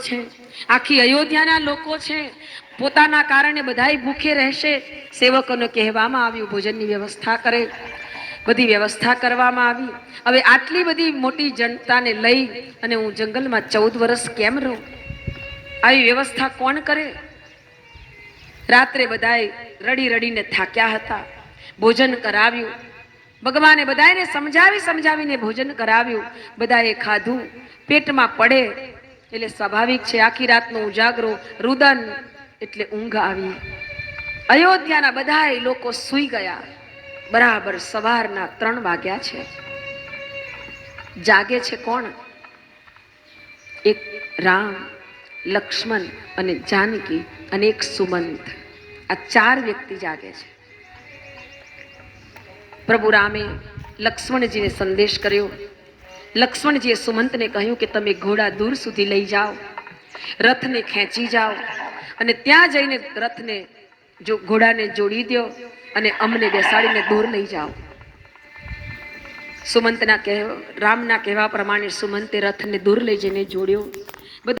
છે. આખી અયોધ્યાના લોકો છે. પોતાના કારણે બધાય ભૂખે રહેશે. સેવકોને કહેવામાં આવ્યું, ભોજનની વ્યવસ્થા કરે. બધી વ્યવસ્થા કરવામાં આવી. હવે આટલી બધી મોટી જનતાને લઈ અને હું જંગલમાં ચૌદ વર્ષ કેમ રહું? આવી વ્યવસ્થા કોણ કરે? રાત્રે બધાએ રડી રડીને થાક્યા હતા. ભોજન કરાવ્યું. ભગવાને બધાને સમજાવી સમજાવીને ભોજન કરાવ્યું. બધાએ ખાધું. પેટમાં પડે. એટલે સ્વાભાવિક છે, આખી રાતનો ઉજાગરો, રુદન, એટલે ઊંઘ આવી. અયોધ્યાના બધા લોકો સૂઈ ગયા. બરાબર સવારના ત્રણ વાગ્યા છે. જાગે છે કોણ? એક રામ, લક્ષ્મણ અને જાનકી અને એક સુમંત. આ ચાર વ્યક્તિ જાગે છે. પ્રભુ રામે લક્ષ્મણજીને સંદેશ કર્યો. લક્ષ્મણજીએ સુમંતને કહ્યું કે તમે ઘોડા દૂર સુધી લઈ જાઓ, રથને ખેંચી જાઓ અને ત્યાં જઈને રથને જો ઘોડાને જોડી દો અને અમને બેસાડીને દૂર લઈ જાઓ. સુમંતના કહેવા, રામના કહેવા પ્રમાણે સુમંતે રથને દૂર લઈ જઈને જોડ્યો.